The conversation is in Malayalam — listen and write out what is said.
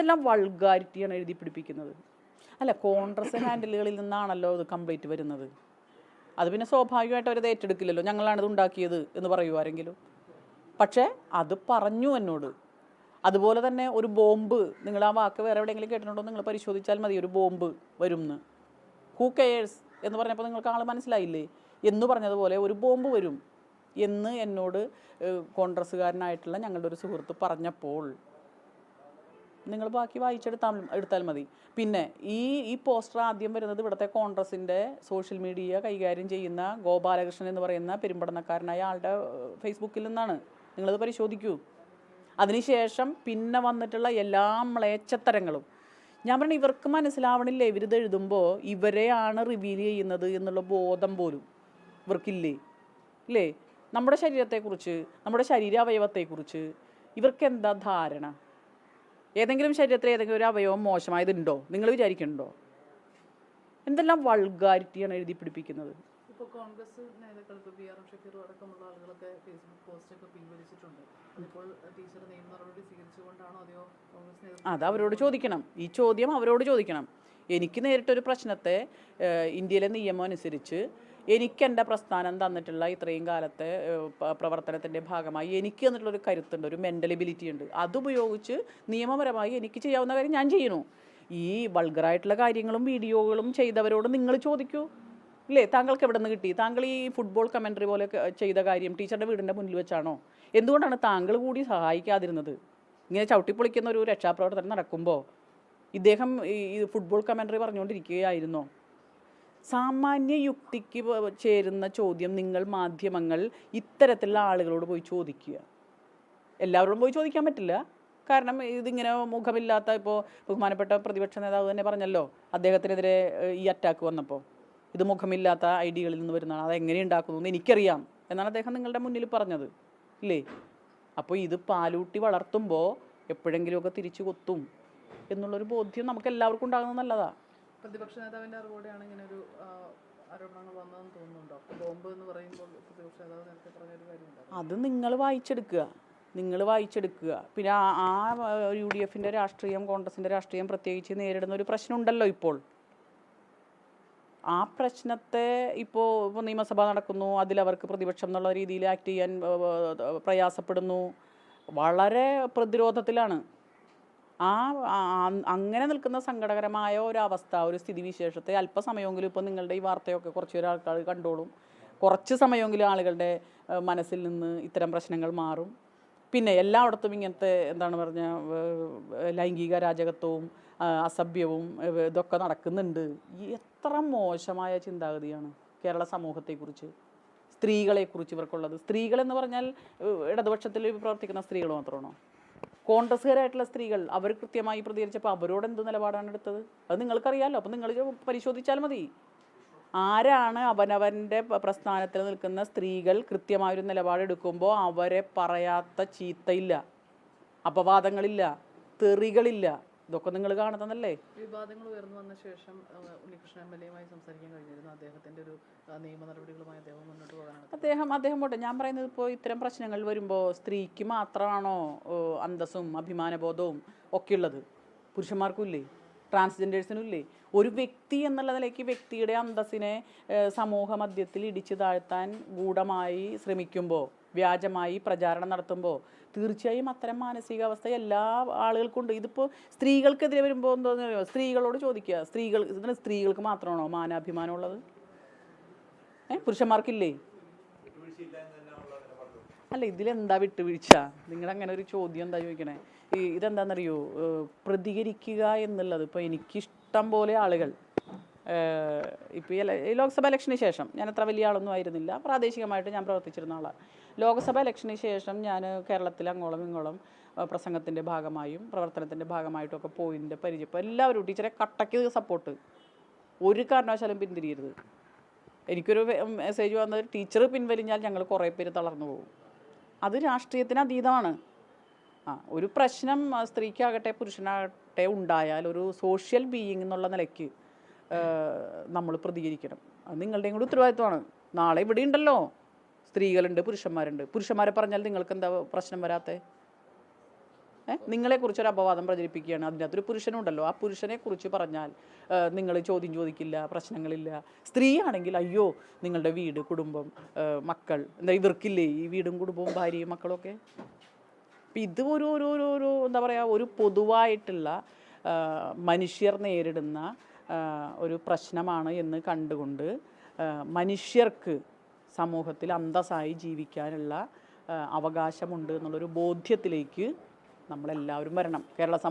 എന്തെല്ലാം വൾഗാരിറ്റിയാണ് എഴുതി പിടിപ്പിക്കുന്നത്. അല്ല കോൺഗ്രസ് ഹാൻഡിലുകളിൽ നിന്നാണല്ലോ ഇത് കംപ്ലീറ്റ് വരുന്നത്. അത് പിന്നെ സ്വാഭാവികമായിട്ട് അവരത് ഏറ്റെടുക്കില്ലല്ലോ. ഞങ്ങളാണിത് ഉണ്ടാക്കിയത് എന്ന് പറയൂ ആരെങ്കിലും. പക്ഷേ അത് പറഞ്ഞു എന്നോട്. അതുപോലെ തന്നെ ഒരു ബോംബ് നിങ്ങൾ ആ വാക്ക് വേറെ എവിടെയെങ്കിലും കേട്ടിട്ടുണ്ടോ? നിങ്ങൾ പരിശോധിച്ചാൽ മതി ഒരു ബോംബ് വരും എന്ന് ഹൂ കെയേഴ്സ് എന്ന് പറഞ്ഞപ്പോൾ നിങ്ങൾക്ക് ആൾ മനസ്സിലായില്ലേ? എന്ന് പറഞ്ഞതുപോലെ ഒരു ബോംബ് വരും എന്ന് എന്നോട് കോൺഗ്രസ്സുകാരനായിട്ടുള്ള ഞങ്ങളുടെ ഒരു സുഹൃത്ത് പറഞ്ഞപ്പോൾ നിങ്ങൾ ബാക്കി വായിച്ചെടുത്താൽ എടുത്താൽ മതി. പിന്നെ ഈ ഈ പോസ്റ്റർ ആദ്യം വരുന്നത് ഇവിടുത്തെ കോൺഗ്രസിന്റെ സോഷ്യൽ മീഡിയ കൈകാര്യം ചെയ്യുന്ന ഗോപാലകൃഷ്ണൻ എന്ന് പറയുന്ന പെരുമ്പടനക്കാരനായ ആളുടെ ഫേസ്ബുക്കിൽ നിന്നാണ്. നിങ്ങളത് പരിശോധിക്കൂ. അതിനുശേഷം പിന്നെ വന്നിട്ടുള്ള എല്ലാ മ്ലേച്ഛത്തരങ്ങളും. ഞാൻ പറഞ്ഞു ഇവർക്ക് മനസ്സിലാവണില്ലേ? ഇവരിത് എഴുതുമ്പോൾ ഇവരെയാണ് റിവീൽ ചെയ്യുന്നത് എന്നുള്ള ബോധം പോലും ഇവർക്കില്ലേ? ഇല്ലേ? നമ്മുടെ ശരീരത്തെക്കുറിച്ച് നമ്മുടെ ശരീര അവയവത്തെക്കുറിച്ച് ഇവർക്ക് എന്താ ധാരണ? ഏതെങ്കിലും ശരീരത്തിൽ ഏതെങ്കിലും ഒരു അവയവം മോശമായതുണ്ടോ? നിങ്ങൾ വിചാരിക്കുന്നുണ്ടോ? എന്തെല്ലാം വൾഗാരിറ്റിയാണ് എഴുതി പിടിപ്പിക്കുന്നത്? ഇപ്പോൾ കോൺഗ്രസ് പി ആർ അടക്കമുള്ള ആളുകളൊക്കെ ഫേസ്ബുക്ക് പോസ്റ്റൊക്കെ പിൻവലിച്ചിട്ടുണ്ട്. അതിപ്പോൾ ടീച്ചർ നിയമ നടപടി സ്വീകരിച്ചുകൊണ്ടാണോ അതെയോ കോൺഗ്രസ് അത് അവരോട് ചോദിക്കണം. ഈ ചോദ്യം അവരോട് ചോദിക്കണം. എനിക്ക് നേരിട്ടൊരു പ്രശ്നത്തെ ഇന്ത്യയിലെ നിയമം അനുസരിച്ച് എനിക്ക് എന്റെ പ്രസ്ഥാനം തന്നിട്ടുള്ള ഇത്രയും കാലത്തെ പ്രവർത്തനത്തിന്റെ ഭാഗമായി എനിക്ക് തന്നിട്ടുള്ളൊരു കരുത്തുണ്ട് ഒരു മെന്റലിബിലിറ്റി ഉണ്ട്. അതുപയോഗിച്ച് നിയമപരമായി എനിക്ക് ചെയ്യാവുന്ന കാര്യം ഞാൻ ചെയ്യണു ഈ വൾഗറായിട്ടുള്ള കാര്യങ്ങളും വീഡിയോകളും ചെയ്തവരോട് നിങ്ങൾ ചോദിക്കൂ. ഇല്ലേ? താങ്കൾക്ക് എവിടെ നിന്ന് കിട്ടി? താങ്കൾ ഈ ഫുട്ബോൾ കമൻട്രി പോലെ ചെയ്ത കാര്യം ടീച്ചറുടെ വീടിന്റെ മുന്നിൽ വെച്ചാണോ? എന്തുകൊണ്ടാണ് താങ്കൾ കൂടി സഹായിക്കാതിരുന്നത്? ഇങ്ങനെ ചവിട്ടിപ്പൊളിക്കുന്ന ഒരു രക്ഷാപ്രവർത്തനം നടക്കുമ്പോൾ ഇദ്ദേഹം ഈ ഫുട്ബോൾ കമൻട്രി പറഞ്ഞുകൊണ്ടിരിക്കുകയായിരുന്നോ? സാമാന്യ യുക്തിക്ക് ചേരുന്ന ചോദ്യം നിങ്ങൾ മാധ്യമങ്ങൾ ഇത്തരത്തിലുള്ള ആളുകളോട് പോയി ചോദിക്കുക. എല്ലാവരോടും പോയി ചോദിക്കാൻ പറ്റില്ല. കാരണം ഇതിങ്ങനെ മുഖമില്ലാത്ത ഇപ്പോൾ ബഹുമാനപ്പെട്ട പ്രതിപക്ഷ നേതാവ് തന്നെ പറഞ്ഞല്ലോ അദ്ദേഹത്തിനെതിരെ ഈ അറ്റാക്ക് വന്നപ്പോൾ ഇത് മുഖമില്ലാത്ത ഐഡിയകളിൽ നിന്ന് വരുന്നതാണ്. അത് എങ്ങനെ ഉണ്ടാക്കുന്നു എന്ന് എനിക്കറിയാം എന്നാണ് അദ്ദേഹം നിങ്ങളുടെ മുന്നിൽ പറഞ്ഞത്. ഇല്ലേ? അപ്പോൾ ഇത് പാലൂട്ടി വളർത്തുമ്പോൾ എപ്പോഴെങ്കിലുമൊക്കെ തിരിച്ചു കൊത്തും എന്നുള്ളൊരു ബോധ്യം നമുക്ക് എല്ലാവർക്കും ഉണ്ടാകുന്നത് നല്ലതാണ് പ്രതിപക്ഷ നേതാവിന്റെ അറിവോടെയാണ് ഇങ്ങനെ ഒരു ആരോപണങ്ങൾ വന്നതെന്ന് തോന്നുന്നുണ്ടോ? ബോംബ് എന്ന് പറയുമ്പോൾ പ്രതിപക്ഷ നേതാവ് നേരത്തെ പറഞ്ഞൊരു കാര്യമുണ്ട് അത് നിങ്ങൾ വായിച്ചെടുക്കുക. നിങ്ങൾ വായിച്ചെടുക്കുക. പിന്നെ ആ യു ഡി എഫിന്റെ രാഷ്ട്രീയം കോൺഗ്രസിന്റെ രാഷ്ട്രീയം പ്രത്യേകിച്ച് നേരിടുന്ന ഒരു പ്രശ്നമുണ്ടല്ലോ ഇപ്പോൾ. ആ പ്രശ്നത്തെ ഇപ്പോൾ ഇപ്പോൾ നിയമസഭ നടക്കുന്നു. അതിലവർക്ക് പ്രതിപക്ഷം എന്നുള്ള രീതിയിൽ ആക്ട് ചെയ്യാൻ പ്രയാസപ്പെടുന്നു. വളരെ പ്രതിരോധത്തിലാണ്. ആ അങ്ങനെ നിൽക്കുന്ന സങ്കടകരമായ ഒരവസ്ഥ ഒരു സ്ഥിതിവിശേഷത്തെ അല്പസമയമെങ്കിലും ഇപ്പോൾ നിങ്ങളുടെ ഈ വാർത്തയൊക്കെ കുറച്ച് പേര് ആൾക്കാർ കണ്ടോളും. കുറച്ച് സമയമെങ്കിലും ആളുകളുടെ മനസ്സിൽ നിന്ന് ഇത്തരം പ്രശ്നങ്ങൾ മാറും. പിന്നെ എല്ലായിടത്തും ഇങ്ങനത്തെ എന്താണ് പറഞ്ഞ ലൈംഗിക രാജകത്വവും അസഭ്യവും ഇതൊക്കെ നടക്കുന്നുണ്ട്. എത്ര മോശമായ ചിന്താഗതിയാണ് കേരള സമൂഹത്തെക്കുറിച്ച്. സ്ത്രീകളെക്കുറിച്ച് ഇവർക്കുള്ളത്. സ്ത്രീകളെന്ന് പറഞ്ഞാൽ ഇടതുപക്ഷത്തിൽ പ്രവർത്തിക്കുന്ന സ്ത്രീകൾ മാത്രമാണോ? കോൺഗ്രസ്സുകാരായിട്ടുള്ള സ്ത്രീകൾ അവർ കൃത്യമായി പ്രതികരിച്ചപ്പോൾ അവരോട് എന്ത് നിലപാടാണ് എടുത്തത്? അത് നിങ്ങൾക്കറിയാമല്ലോ അപ്പം നിങ്ങൾ പരിശോധിച്ചാൽ മതി. ആരാണ് അവനവന്റെ പ്രസ്ഥാനത്തിൽ നിൽക്കുന്ന സ്ത്രീകൾ കൃത്യമായൊരു നിലപാടെടുക്കുമ്പോൾ അവരെ പറയാത്ത ചീത്തയില്ല അപവാദങ്ങളില്ല തെറികളില്ല ഇതൊക്കെ നിങ്ങൾ കാണുന്നതല്ലേ? വിവാദങ്ങൾ ഉയർന്നു വന്ന ശേഷം ഉണ്ണികൃഷ്ണൻ എം എൽ എയുമായി സംസാരിക്കാൻ കഴിഞ്ഞിരുന്നു. അദ്ദേഹത്തിന്റെ ഒരു നിയമ നടപടികളുമായി അദ്ദേഹം മുന്നോട്ട് പോകാനാണ്. അദ്ദേഹം അദ്ദേഹം പോട്ടെ. ഞാൻ പറയുന്നത് ഇപ്പോൾ ഇത്തരം പ്രശ്നങ്ങൾ വരുമ്പോൾ സ്ത്രീക്ക് മാത്രമാണോ അന്തസ്സും അഭിമാനബോധവും ഒക്കെ ഉള്ളത് പുരുഷന്മാർക്കും ഇല്ലേ? ട്രാൻസ്ജെൻഡേഴ്സിനും ഇല്ലേ? ഒരു വ്യക്തി എന്നുള്ള നിലയ്ക്ക് വ്യക്തിയുടെ അന്തസ്സിനെ സമൂഹ മധ്യത്തിൽ ഇടിച്ചു താഴ്ത്താൻ ഗൂഢമായി ശ്രമിക്കുമ്പോൾ വ്യാജമായി പ്രചാരണം നടത്തുമ്പോൾ തീർച്ചയായും അത്തരം മാനസികാവസ്ഥ എല്ലാ ആളുകൾക്കും ഉണ്ട്. ഇതിപ്പോൾ സ്ത്രീകൾക്കെതിരെ വരുമ്പോൾ എന്താണെന്ന് അറിയോ സ്ത്രീകളോട് ചോദിക്കുക. സ്ത്രീകൾ ഇതിന് സ്ത്രീകൾക്ക് മാത്രമാണോ മാനാഭിമാനം ഉള്ളത്? ഏ പുരുഷന്മാർക്കില്ലേ? അല്ല ഇതിലെന്താ വിട്ടുവീഴ്ച? നിങ്ങൾ അങ്ങനെ ഒരു ചോദ്യം എന്താ ചോദിക്കണേ? ഈ ഇതെന്താണെന്നറിയോ ഏഹ് പ്രതികരിക്കുക എന്നുള്ളത് ഇപ്പോൾ എനിക്കിഷ്ടം പോലെ ആളുകൾ ഇപ്പോൾ ഈ ലോക്സഭ ഇലക്ഷന് ശേഷം ഞാൻ അത്ര വലിയ ആളൊന്നും ആയിരുന്നില്ല. പ്രാദേശികമായിട്ട് ഞാൻ പ്രവർത്തിച്ചിരുന്ന ആളാണ് ലോക്സഭ ഇലക്ഷന് ശേഷം ഞാൻ കേരളത്തിൽ അങ്ങോളം ഇങ്ങോളം പ്രസംഗത്തിന്റെ ഭാഗമായും പ്രവർത്തനത്തിന്റെ ഭാഗമായിട്ടും ഒക്കെ പോയിന്റെ പരിചയം എല്ലാവരും ടീച്ചറെ കട്ടയ്ക്ക് സപ്പോർട്ട്. ഒരു കാരണവശാലും പിന്തിരിയരുത്. എനിക്കൊരു മെസ്സേജ് വന്നത് ടീച്ചർ പിൻവലിഞ്ഞാൽ ഞങ്ങൾ കുറേ പേര് തളർന്നു പോകും. അത് രാഷ്ട്രീയത്തിന് അതീതമാണ്. ആ ഒരു പ്രശ്നം സ്ത്രീക്കാകട്ടെ പുരുഷനാകട്ടെ ഉണ്ടായാൽ ഒരു സോഷ്യൽ ബീയിങ് എന്നുള്ള നിലയ്ക്ക് നമ്മൾ പ്രതികരിക്കണം. അത് നിങ്ങളുടെയും കൂടി ഉത്തരവാദിത്വമാണ്. നാളെ ഇവിടെ ഉണ്ടല്ലോ. സ്ത്രീകളുണ്ട് പുരുഷന്മാരുണ്ട്. പുരുഷന്മാരെ പറഞ്ഞാൽ നിങ്ങൾക്ക് എന്താ പ്രശ്നം വരാത്തേ? ഒരു അപവാദം പ്രചരിപ്പിക്കുകയാണ്. അതിനകത്തൊരു പുരുഷനുണ്ടല്ലോ. ആ പുരുഷനെ കുറിച്ച് പറഞ്ഞാൽ നിങ്ങൾ ചോദ്യം ചോദിക്കില്ല പ്രശ്നങ്ങളില്ല. സ്ത്രീയാണെങ്കിൽ അയ്യോ നിങ്ങളുടെ വീട് കുടുംബം മക്കൾ എന്താ ഇവർക്കില്ലേ ഈ വീടും കുടുംബവും ഭാര്യയും മക്കളൊക്കെ? അപ്പം ഇത് ഒരു ഒരു എന്താ പറയാ ഒരു പൊതുവായിട്ടുള്ള മനുഷ്യർ നേരിടുന്ന ഒരു പ്രശ്നമാണ് എന്ന് കണ്ടുകൊണ്ട് മനുഷ്യർക്ക് സമൂഹത്തിൽ അന്തസ്സായി ജീവിക്കാനുള്ള അവകാശമുണ്ട് എന്നുള്ളൊരു ബോധ്യത്തിലേക്ക് നമ്മളെല്ലാവരും വരണം. കേരള